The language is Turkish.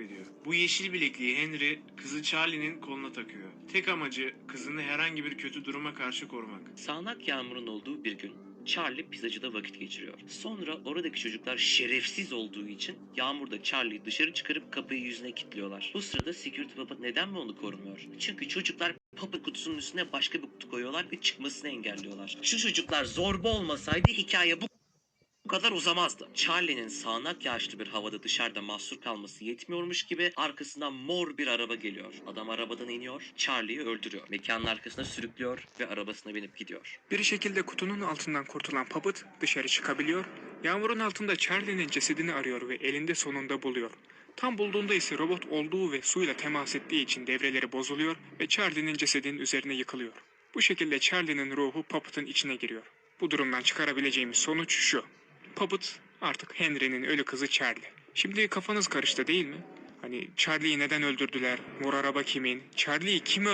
ediyor. Bu yeşil bilekliği Henry kızı Charlie'nin koluna takıyor. Tek amacı kızını herhangi bir kötü duruma karşı korumak. Sağanak yağmurun olduğu bir gün Charlie pizzacıda vakit geçiriyor. Sonra oradaki çocuklar şerefsiz olduğu için yağmurda Charlie'yi dışarı çıkarıp kapıyı yüzüne kilitliyorlar. Bu sırada Security Puppet neden mi onu korumuyor? Çünkü çocuklar Puppet kutusunun üstüne başka bir kutu koyuyorlar ve çıkmasını engelliyorlar. Şu çocuklar zorba olmasaydı hikaye bu bu kadar uzamazdı. Charlie'nin sağanak yağışlı bir havada dışarıda mahsur kalması yetmiyormuş gibi arkasından mor bir araba geliyor. Adam arabadan iniyor, Charlie'yi öldürüyor. Mekanın arkasına sürüklüyor ve arabasına binip gidiyor. Bir şekilde kutunun altından kurtulan Puppet dışarı çıkabiliyor. Yağmurun altında Charlie'nin cesedini arıyor ve elinde sonunda buluyor. Tam bulduğunda ise robot olduğu ve suyla temas ettiği için devreleri bozuluyor ve Charlie'nin cesedinin üzerine yıkılıyor. Bu şekilde Charlie'nin ruhu Puppet'ın içine giriyor. Bu durumdan çıkarabileceğimiz sonuç şu. Puppet artık Henry'nin ölü kızı Charlie. Şimdi kafanız karıştı değil mi? Hani Charlie'yi neden öldürdüler? Mor araba kimin? Charlie'yi kim